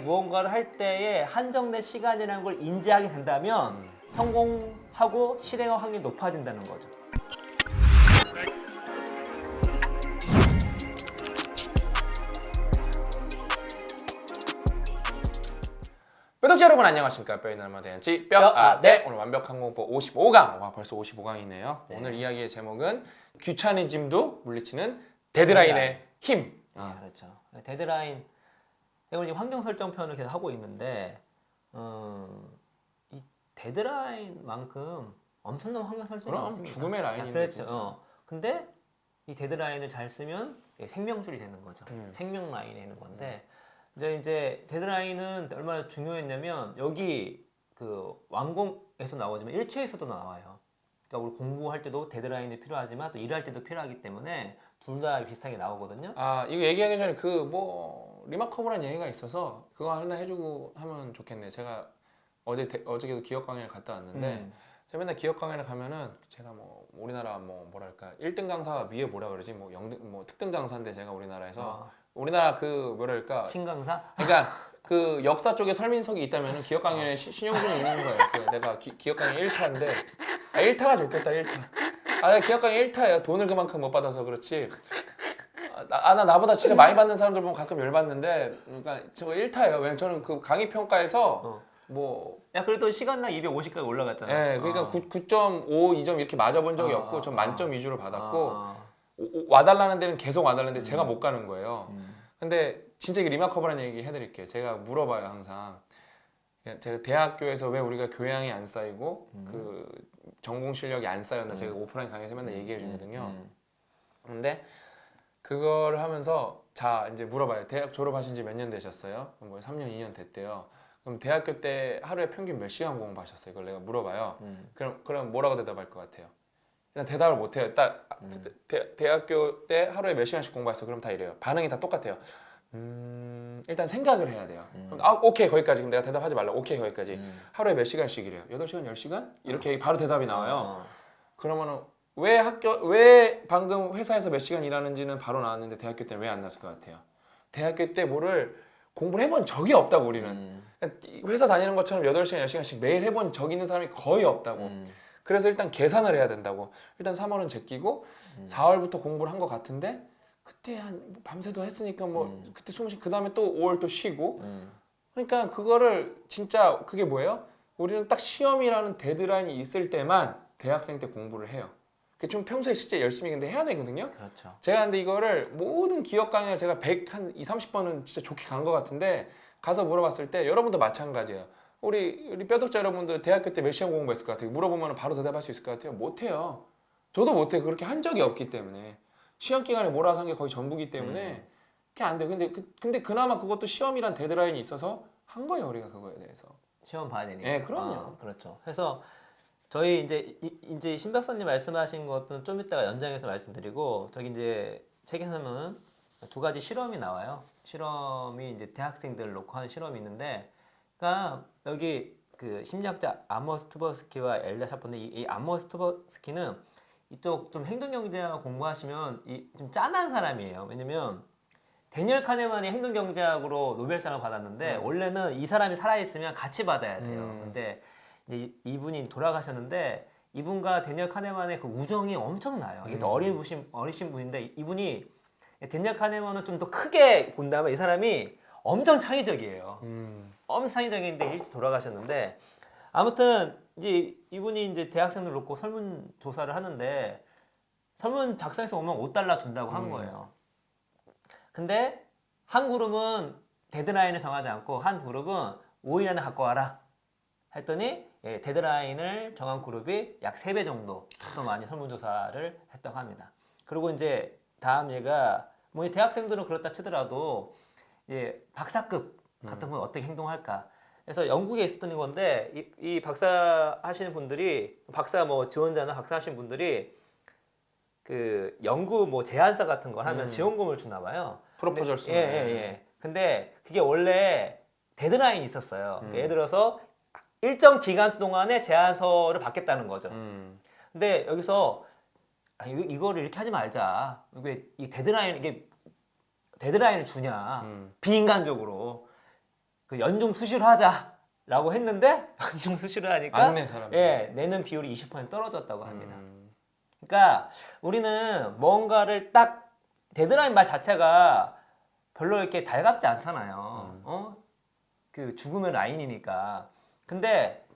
무언가를 할 때에 한정된 시간이라는 걸 인지하게 된다면 음. 성공하고 실행할 확률이 높아진다는 거죠. 뼈덕지 여러분 안녕하십니까 뼈의 날마 대한치 뼈, 뼈, 아, 아, 네. 네. 오늘 완벽한 공부 55강 와 벌써 55강이네요 네. 오늘 이야기의 제목은 귀차니즘도 물리치는 데드라인의 힘 아, 그렇죠. 데드라인. 이걸 지금 환경 설정 표현을 계속 하고 있는데, 음, 이 데드라인만큼 엄청난 환경 설정이 그럼 없습니다. 죽음의 라인인데, 아, 그렇죠. 진짜. 어. 근데 이 데드라인을 잘 쓰면 생명줄이 되는 거죠. 음. 생명 라인이 되는 건데, 이제 이제 데드라인은 얼마나 중요했냐면 여기 그 완공에서 나오지만 일체에서도 나와요. 그러니까 우리 공부할 때도 데드라인이 필요하지만 또 일할 때도 필요하기 때문에 둘 다 비슷하게 나오거든요. 아 이거 얘기하기 전에 그 뭐 리마커블한 얘기가 있어서 그거 하나 해주고 하면 좋겠네 제가 어제 대- 어저께도 기업 강의를 갔다 왔는데 음. 제가 맨날 기업 강의를 가면은 제가 뭐 우리나라 뭐 뭐랄까 1등 강사 위에 뭐라 그러지 뭐 영등 뭐 특등 강사인데 제가 우리나라에서 아, 우리나라 그 뭐랄까 신강사? 그러니까 그 역사 쪽에 설민석이 있다면 기억 강연에 시- 신용준이 있는 거예요. 그 내가 기, 기억 강연 1타인데 아 1타가 좋겠다 1타. 아 강연 1타예요. 돈을 그만큼 못 받아서 그렇지. 아, 나, 아, 나 나보다 진짜 많이 받는 사람들 보면 가끔 열받는데 그러니까 저거 1타예요. 왜냐면 저는 그 강의 평가에서 어. 뭐 야 그래도 시간당 250까지 올라갔잖아. 예, 그러니까 어. 9, 9.5, 2점 이렇게 맞아본 적이 아, 없고 전 아. 만점 위주로 받았고 아, 오- 와달라는 데는 계속 와달라는데 제가 못 가는 거예요. 음. 근데 진짜 이게 리마커블한 얘기 해드릴게요. 제가 물어봐요 항상. 제가 대학교에서 왜 우리가 교양이 안 쌓이고 음. 그 전공 실력이 안 쌓였나 제가 오프라인 강의에서 맨날 얘기해 주거든요. 음. 근데 그걸 하면서 자 이제 물어봐요. 대학 졸업하신 지 몇 년 되셨어요? 뭐 3년 2년 됐대요. 그럼 대학교 때 하루에 평균 몇 시간 공부하셨어요? 그걸 내가 물어봐요. 음. 그럼 그럼 뭐라고 대답할 것 같아요? 그냥 대답을 못 해요. 딱 음. 대, 대학교 때 하루에 몇 시간씩 공부했어? 그럼 다 이래요. 반응이 다 똑같아요. 음, 일단 생각을 해야 돼요. 음. 아, 오케이 거기까지. 그럼 내가 대답하지 말라. 오케이 거기까지. 음. 하루에 몇 시간씩이래요? 8시간, 10시간? 이렇게 바로 대답이 나와요. 어. 그러면은 왜 학교 왜 방금 회사에서 몇 시간 일하는지는 바로 나왔는데 대학교 때는 왜안 나왔을 것 같아요? 대학교 때 뭐를 공부를 해본 적이 없다고 우리는. 음. 그러니까 회사 다니는 것처럼 8시간, 10시간씩 매일 해본 적 있는 사람이 거의 없다고. 음. 그래서 일단 계산을 해야 된다고. 일단 3월은 제끼고 음. 4월부터 공부를 한 것 같은데 그때 한뭐 밤새도 했으니까 뭐 음. 그때 숨 쉬. 그 다음에 또 5월 또 쉬고. 음. 그러니까 그거를 진짜 그게 뭐예요? 우리는 딱 시험이라는 데드라인이 있을 때만 대학생 때 공부를 해요. 그게 좀 평소에 실제 열심히 근데 해야 되거든요. 그렇죠. 제가 근데 이거를 모든 기업 강의를 제가 100, 한 2, 30번은 진짜 좋게 간 것 같은데 가서 물어봤을 때 여러분도 마찬가지예요. 우리 우리 뼈독자 여러분들 대학교 때 몇 시간 공부했을 것 같아요? 물어보면 바로 대답할 수 있을 것 같아요? 못해요. 저도 못해요. 그렇게 한 적이 없기 때문에 시험 기간에 몰아서 한 게 거의 전부기 때문에 그게 안 돼요. 근데 그, 근데 그나마 그것도 시험이란 데드라인이 있어서 한 거예요. 우리가 그거에 대해서. 시험 봐야 되니까. 예, 그럼요. 아, 그렇죠. 그래서 저희 이제 이, 이제 신 박사님 말씀하신 것은 좀 이따가 연장해서 말씀드리고 저기 이제 책에서는 두 가지 실험이 나와요. 실험이 이제 대학생들 놓고 하는 실험이 있는데, 그러니까 여기 그 심리학자 아머스 트버스키와 엘다 샤폰데 이, 이 아머스 트버스키는 이쪽 좀 행동경제학 공부하시면 이 좀 짠한 사람이에요. 왜냐면 데니얼 카네만이 행동경제학으로 노벨상을 받았는데 음. 원래는 이 사람이 살아있으면 같이 받아야 돼요. 음. 근데 이제 이- 이분이 돌아가셨는데 이분과 데니얼 카네만의 그 우정이 엄청나요. 이게 또 음. 어린 분신 어리신 분인데 이분이 데니얼 카네만은 좀 더 크게 본다면 이 사람이 엄청 창의적이에요. 음. 엄청 창의적인데 일찍 돌아가셨는데 아무튼 이제 이분이 이제 대학생들 놓고 설문 조사를 하는데 설문 작성해서 오면 5달러 준다고 한 음. 거예요. 근데 한 그룹은 데드라인을 정하지 않고 한 그룹은 5일 안에 갖고 와라 했더니 예, 데드라인을 정한 그룹이 약 3배 정도 더 많이 설문조사를 했다고 합니다. 그리고 이제 다음 얘가 뭐이 대학생들은 그렇다 치더라도 예, 박사급 같은 건 어떻게 행동할까? 그래서 영국에 있었던 건데 이, 이 박사 하시는 분들이 박사 뭐 지원자나 박사 하시는 분들이 그 연구 뭐 제안서 같은 걸 하면 음. 지원금을 주나 봐요. 프로포절 근데- 쓰는. 예, 예, 예. 근데 그게 원래 데드라인이 있었어요. 음. 예를 들어서 일정 기간 동안에 제안서를 받겠다는 거죠. 음. 근데 여기서 아, 이- 이거를 이렇게 하지 말자. 왜 이 데드라인 이게 데드라인을 주냐? 음. 비인간적으로. 그 연중 수시로 하자라고 했는데 연중 수시로 하니까 안내 사람. 예 내는 비율이 20% 떨어졌다고 합니다. 음. 그러니까 우리는 뭔가를 딱 데드라인 말 자체가 별로 이렇게 달갑지 않잖아요. 음. 어? 그 죽음의 라인이니까. 근데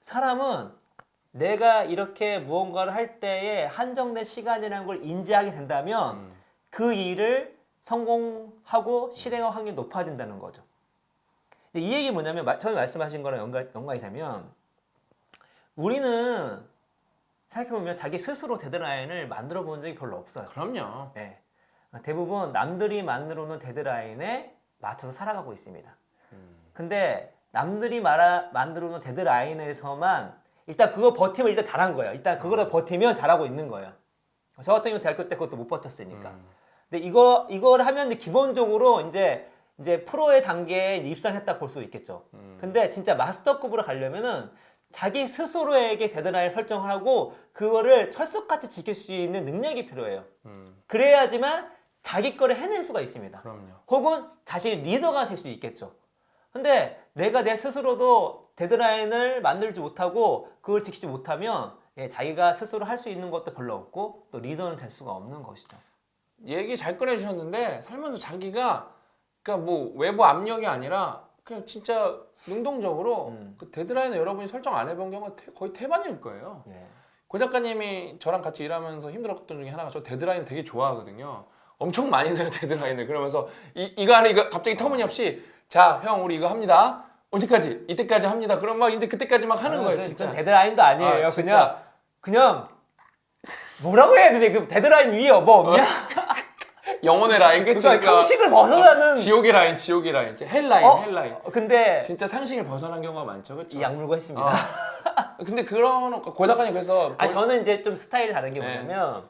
사람은 내가 이렇게 무언가를 할 때에 한정된 시간이라는 걸 인지하게 된다면 음. 그 일을 성공하고 실행할 확률이 높아진다는 거죠. 이 얘기 뭐냐면 마- 처음에 말씀하신 거랑 연관, 연관이 되면 우리는 생각해보면 자기 스스로 데드라인을 만들어 본 적이 별로 없어요. 그럼요. 예. 대부분 남들이 만들어 놓은 데드라인에 맞춰서 살아가고 있습니다. 음. 근데 남들이 말아, 만들어 놓은 데드라인에서만 일단 그거 버티면 일단 잘한 거예요. 일단 그거를 버티면 잘하고 있는 거예요. 저 같은 경우 대학교 때 그것도 못 버텼으니까. 음. 근데 이거 이걸 하면 기본적으로 이제 이제 프로의 단계에 입상했다 볼 수 있겠죠. 음. 근데 진짜 마스터급으로 가려면은 자기 스스로에게 데드라인 설정을 하고 그거를 철석같이 지킬 수 있는 능력이 필요해요. 음. 그래야지만 자기 거를 해낼 수가 있습니다. 그럼요. 혹은 자신이 리더가 될 수 있겠죠. 근데 내가 내 스스로도 데드라인을 만들지 못하고 그걸 지키지 못하면 예, 자기가 스스로 할 수 있는 것도 별로 없고 또 리더는 될 수가 없는 것이죠. 얘기 잘 꺼내주셨는데 살면서 자기가 그러니까 뭐 외부 압력이 아니라 그냥 진짜 능동적으로 음. 그 데드라인을 여러분이 설정 안 해본 경우가 태- 거의 태반일 거예요. 예. 고 작가님이 저랑 같이 일하면서 힘들었던 중에 하나가 저 데드라인 되게 좋아하거든요. 엄청 많이 세요 데드라인을 그러면서 이, 이거 하는 이거 갑자기 터무니없이 자 형 우리 이거 합니다. 언제까지? 이때까지 합니다. 그럼 막 이제 그때까지 막 하는 거예요 그- 진짜. 데드라인도 아니에요. 아, 그냥 그냥 뭐라고 해야 되지? 그 데드라인 위에 뭐 없냐? 영혼의 라인? 그러니까 상식을 벗어나는. 지옥의 라인 지옥의 라인 헬라인 어? 헬라인 어, 근데 진짜 상식을 벗어난 경우가 많죠 그렇죠? 이 약물고 했습니다. 아. 근데 그런 고 작가님 그래서 아 저는 이제 좀 스타일이 다른 게 네. 뭐냐면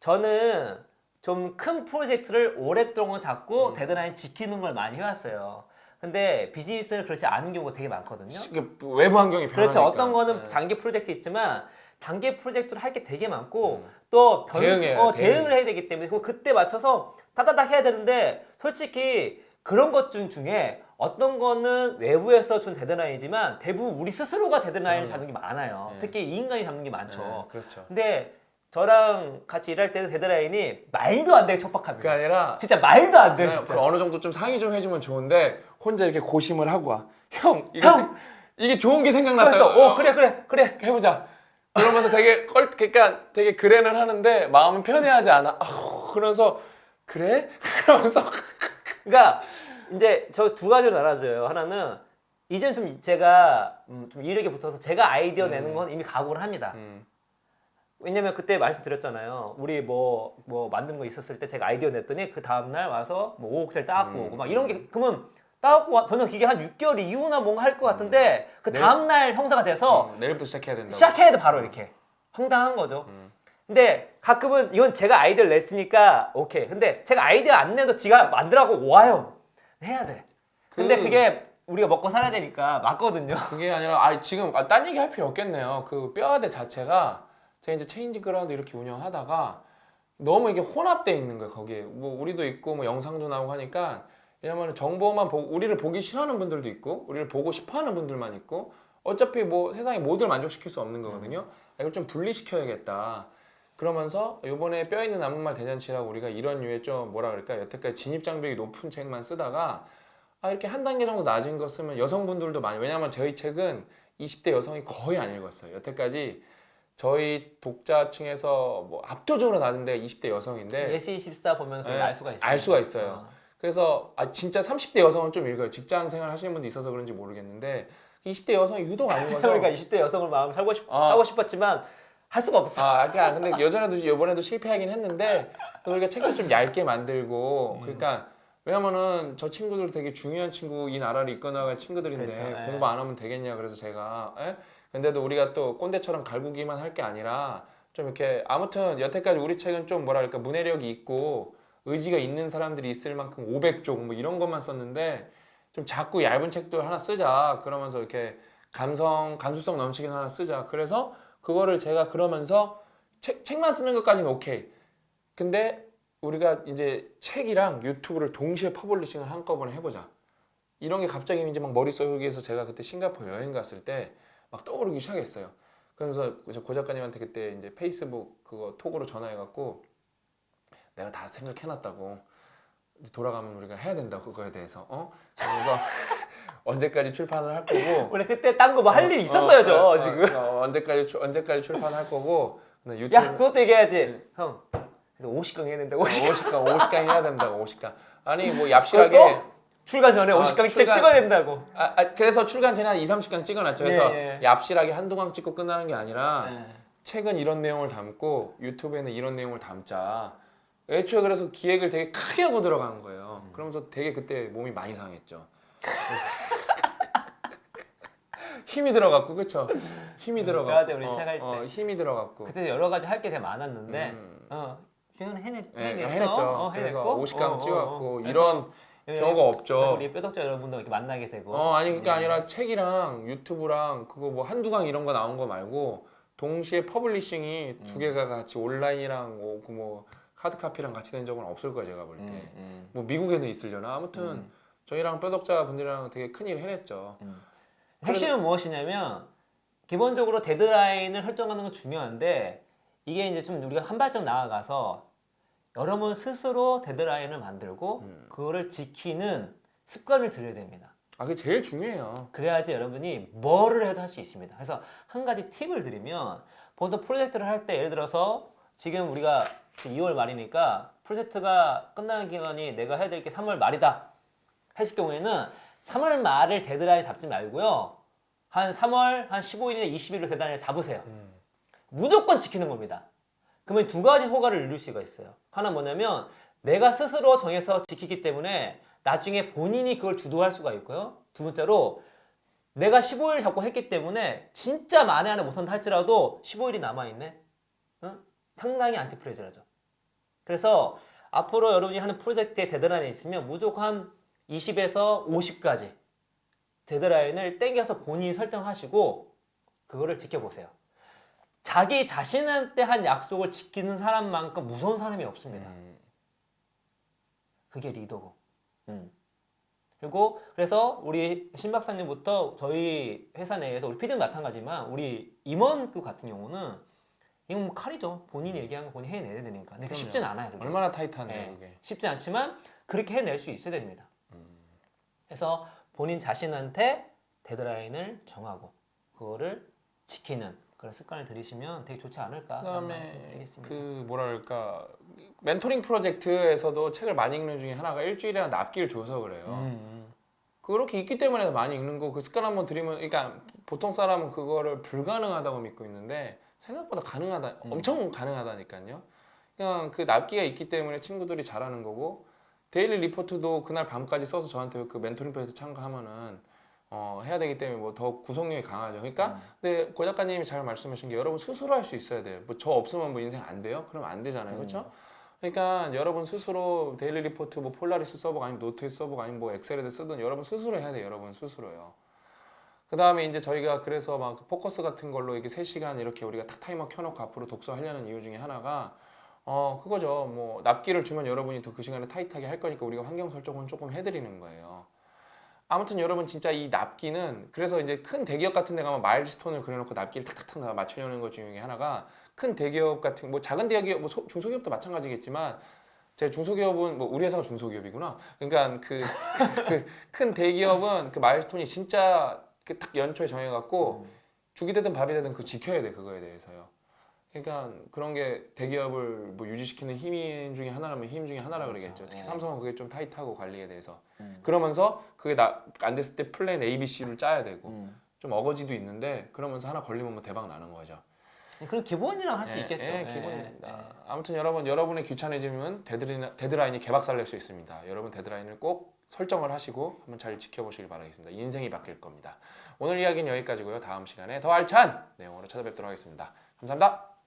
저는 좀 큰 프로젝트를 오랫동안 잡고 음. 데드라인 지키는 걸 많이 해왔어요. 근데 비즈니스는 그렇지 않은 경우가 되게 많거든요. 시- 그 외부 환경이 변하니까 그렇죠. 어떤 거는 네. 장기 프로젝트 있지만 단기 프로젝트를 할 게 되게 많고 음. 또 변수, 대응해야 어, 돼, 대응을 해야 되기 때문에 그럼 그때 맞춰서 따다닥 해야 되는데 솔직히 그런 것 중 중에 어떤 거는 외부에서 준 데드라인이지만 대부분 우리 스스로가 데드라인을 음. 잡는 게 많아요. 네. 특히 이 인간이 잡는 게 많죠. 네, 그렇죠 근데 저랑 같이 일할 때는 데드라인이 말도 안 되게 촉박합니다. 그게 아니라 진짜 말도 안 돼요. 네, 진짜. 그 어느 정도 좀 상의 좀 해주면 좋은데 혼자 이렇게 고심을 하고 와. 형 이거 형! 생- 이게 좋은 게 생각났다. 그래서 어 그래 그래 그래 해보자. 그러면서 되게 껄 그러니까 되게 그래는 하는데 마음은 편해하지 않아. 아, 그러면서 그래? 그러면서 그러니까 이제 저 두 가지로 나눠져요. 하나는 이젠 좀 제가 음, 좀 이력에 붙어서 제가 아이디어 음. 내는 건 이미 각오를 합니다. 음, 왜냐면 그때 말씀드렸잖아요. 우리 뭐 뭐 만든 거 있었을 때 제가 아이디어 냈더니 그 다음 날 와서 뭐 5억짜리 따갖고 음. 오고 막 이런 게 그러면 따갖고 와, 저는 그게 한 6개월 이후나 뭔가 할 것 같은데 그 네. 다음 날 형사가 돼서 음, 내일부터 시작해야 된다. 시작해야 돼 바로 이렇게 황당한 거죠. 음. 근데 가끔은 이건 제가 아이디어를 냈으니까 오케이. 근데 제가 아이디어 안 내도 지가 만들라고 와요. 해야 돼. 근데 그- 그게 우리가 먹고 살아야 되니까 맞거든요. 그게 아니라 아 지금 아, 딴 얘기 할 필요 없겠네요. 그 뼈아대 자체가 제가 이제 체인지 그라운드 이렇게 운영하다가 너무 이게 혼합돼 있는 거예요. 거기에 뭐 우리도 있고 뭐 영상도 나오고 하니까 왜냐면 정보만 보고 우리를 보기 싫어하는 분들도 있고 우리를 보고 싶어하는 분들만 있고 어차피 뭐 세상에 모두를 만족시킬 수 없는 거거든요. 아, 이걸 좀 분리시켜야겠다. 그러면서 요번에 뼈 있는 남은 말 대잔치라고 우리가 이런 류의 좀 뭐라 그럴까 여태까지 진입 장벽이 높은 책만 쓰다가 아 이렇게 한 단계 정도 낮은 거 쓰면 여성분들도 많이 왜냐면 저희 책은 20대 여성이 거의 안 읽었어요. 여태까지 저희 독자층에서 뭐 압도적으로 낮은데 20대 여성인데 예시14 보면 그걸 네, 알 수가 있어요. 알 수가 있어요. 그래서 아 진짜 30대 여성은 좀 읽어요. 직장 생활 하시는 분도 있어서 그런지 모르겠는데 20대 여성이 유독 안 읽어서 그러니까 20대 여성을 마음 살고 싶 아. 하고 싶었지만 할 수가 없어. 아, 그러니까 근데 여전에도 이번에도 실패하긴 했는데 우리가 책도 좀 얇게 만들고 음. 그러니까 왜냐면은 저 친구들 되게 중요한 친구 이 나라를 이끌어나갈 친구들인데 그렇죠, 예. 공부 안 하면 되겠냐 그래서 제가 예? 근데도 우리가 또 꼰대처럼 갈구기만 할 게 아니라 좀 이렇게 아무튼 여태까지 우리 책은 좀 뭐랄까 문해력이 있고 의지가 있는 사람들이 있을 만큼 500쪽 뭐 이런 것만 썼는데 좀 자꾸 얇은 책도 하나 쓰자 그러면서 이렇게 감성 감수성 넘치게 하나 쓰자. 그래서 그거를 제가 그러면서 책, 책만 쓰는 것까지는 오케이. 근데 우리가 이제 책이랑 유튜브를 동시에 퍼블리싱을 한꺼번에 해보자. 이런 게 갑자기 이제 막 머릿속에서 제가 그때 싱가포르 여행 갔을 때 막 떠오르기 시작했어요. 그래서 저고 작가님한테 그때 이제 페이스북 그거 톡으로 전화해갖고 내가 다 생각해놨다고 이제 돌아가면 우리가 해야 된다 그거에 대해서 어 그래서 언제까지 출판을 할 거고 원래 그때 딴 거 뭐 할일 어, 있었어요, 어, 저 어, 지금. 어, 언제까지 출- 언제까지 출판할 거고 근데 유튜브 야, 그것도 얘기해야지. 형. 그래서 50강 해야 된다고. 50강 50강 해야 된다고 50강 아니 뭐 얍실하게 그것도? 출간 전에 아, 50강 진짜 출간- 찍어야 된다고. 아, 아, 그래서 출간 전에 한 2, 30강 찍어놨죠. 그래서 예, 예. 얍실하게 한두 강 찍고 끝나는 게 아니라 네. 책은 이런 내용을 담고 유튜브에는 이런 내용을 담자. 애초에 그래서 기획을 되게 크게 하고 들어간 거예요. 음. 그러면서 되게 그때 몸이 많이 상했죠. 힘이 들어갔고 그쵸? 힘이 음, 들어갔고 그때 우리 시작할 때. 힘이 들어갔고 그때 여러 가지 할 게 되게 많았는데 음. 어, 해냈, 예, 해냈죠. 해냈죠. 어, 그래서 해냈고. 50강 어, 어, 어. 찍어갖고 그래서 이런 예, 경우가 그래서 없죠. 우리 뼈덕자 여러분들 이렇게 만나게 되고. 어 아니 그게 음. 아니라 책이랑 유튜브랑 그거 뭐 한두 강 이런 거 나온 거 말고 동시에 퍼블리싱이 음. 두 개가 같이 온라인이랑 뭐, 그뭐 하드카피랑 같이 된 적은 없을 거야 제가 볼 때. 음, 음. 뭐 미국에는 있으려나 아무튼 음. 저희랑 뼈덕자 분들이랑 되게 큰 일을 해냈죠. 핵심은 무엇이냐면 기본적으로 데드라인을 설정하는 건 중요한데 이게 이제 좀 우리가 한 발짝 나아가서 여러분 스스로 데드라인을 만들고 음. 그거를 지키는 습관을 들여야 됩니다. 아 그게 제일 중요해요. 그래야지 여러분이 뭐를 해도 할 수 있습니다. 그래서 한 가지 팁을 드리면 보통 프로젝트를 할 때 예를 들어서 지금 우리가 지금 2월 말이니까 프로젝트가 끝나는 기간이 내가 해야 될 게 3월 말이다 했을 경우에는 3월 말을 데드라인 잡지 말고요. 한 3월 한 15일이나 20일로 데드라인을 잡으세요. 음. 무조건 지키는 겁니다. 그러면 두 가지 효과를 누릴 수가 있어요. 하나 뭐냐면 내가 스스로 정해서 지키기 때문에 나중에 본인이 그걸 주도할 수가 있고요. 두 번째로 내가 15일 잡고 했기 때문에 진짜 만에 하나 못한다 할지라도 15일이 남아있네. 응? 상당히 안티프레즈라죠. 그래서 앞으로 여러분이 하는 프로젝트의 데드라인이 있으면 무조건 한 20에서 50까지 데드라인을 땡겨서 본인이 설정하시고 그거를 지켜보세요. 자기 자신한테 한 약속을 지키는 사람만큼 무서운 사람이 없습니다. 음. 그게 리더고. 음. 그리고 그래서 우리 신 박사님부터 저희 회사 내에서 우리 피드는 마찬가지지만 우리 임원급 같은 경우는 이건 뭐 칼이죠. 본인이 얘기한 거 본인이 해내야 되니까. 근데 그게. 쉽진 않아요. 그게. 얼마나 타이트한데 네. 그게. 쉽지 않지만 그렇게 해낼 수 있어야 됩니다. 음. 그래서 본인 자신한테 데드라인을 정하고 그거를 지키는 그런 습관을 들이시면 되게 좋지 않을까 그다음에 말씀드리겠습니다. 그 뭐랄까 멘토링 프로젝트에서도 책을 많이 읽는 중에 하나가 일주일이나 납기를 줘서 그래요. 음, 그렇게 있기 때문에 많이 읽는 거 그 습관 한번 들이면 그러니까 보통 사람은 그거를 불가능하다고 믿고 있는데 생각보다 가능하다 음. 엄청 가능하다니까요 그냥 그 납기가 있기 때문에 친구들이 잘하는 거고 데일리 리포트도 그날 밤까지 써서 저한테 그 멘토링 프로젝트 참가하면은 어, 해야 되기 때문에 뭐 더 구성력이 강하죠 그러니까 음. 근데 고 작가님이 잘 말씀하신 게 여러분 스스로 할 수 있어야 돼요 뭐 저 없으면 뭐 인생 안 돼요 그러면 안 되잖아요 음. 그렇죠 그러니까 여러분 스스로 데일리 리포트 뭐 폴라리스 서버가 아니면 노트에 서버가 아니면 뭐 엑셀에 쓰든 여러분 스스로 해야 돼요. 여러분 스스로요. 그 다음에 이제 저희가 그래서 막 포커스 같은 걸로 이렇게 3시간 이렇게 우리가 탁 타이머 켜놓고 앞으로 독서하려는 이유 중에 하나가 어 그거죠. 뭐 납기를 주면 여러분이 더 그 시간에 타이트하게 할 거니까 우리가 환경 설정은 조금 해드리는 거예요. 아무튼 여러분 진짜 이 납기는 그래서 이제 큰 대기업 같은 데 가면 마일스톤을 그려놓고 납기를 탁탁탁 다 맞추려는 것 중에 하나가 큰 대기업 같은 뭐 작은 대기업 뭐 소- 중소기업도 마찬가지겠지만 제 중소기업은 뭐 우리 회사가 중소기업이구나. 그러니까 그 큰 대기업은 그 마일스톤이 진짜 그딱 연초에 정해갖고 음. 죽이 되든 밥이 되든 그 지켜야 돼 그거에 대해서요. 그러니까 그런 게 대기업을 뭐 유지시키는 힘 중에 하나라면 힘 중에 하나라 그렇죠. 그러겠죠. 특히 예. 삼성은 그게 좀 타이트하고 관리에 대해서. 음. 그러면서 그게 나, 안 됐을 때 플랜 A, B, C를 짜야 되고 음. 좀 어거지도 있는데 그러면서 하나 걸리면 뭐 대박 나는 거죠. 그 기본이랑 할수 예, 있겠죠. 예, 예, 기본입니다. 예. 아무튼 여러분 여러분의 귀찮아지면 데드라인, 데드라인이 개박살 낼 수 있습니다. 여러분 데드라인을 꼭 설정을 하시고 한번 잘 지켜보시길 바라겠습니다. 인생이 바뀔 겁니다. 오늘 이야기는 여기까지고요. 다음 시간에 더 알찬 내용으로 찾아뵙도록 하겠습니다. 감사합니다.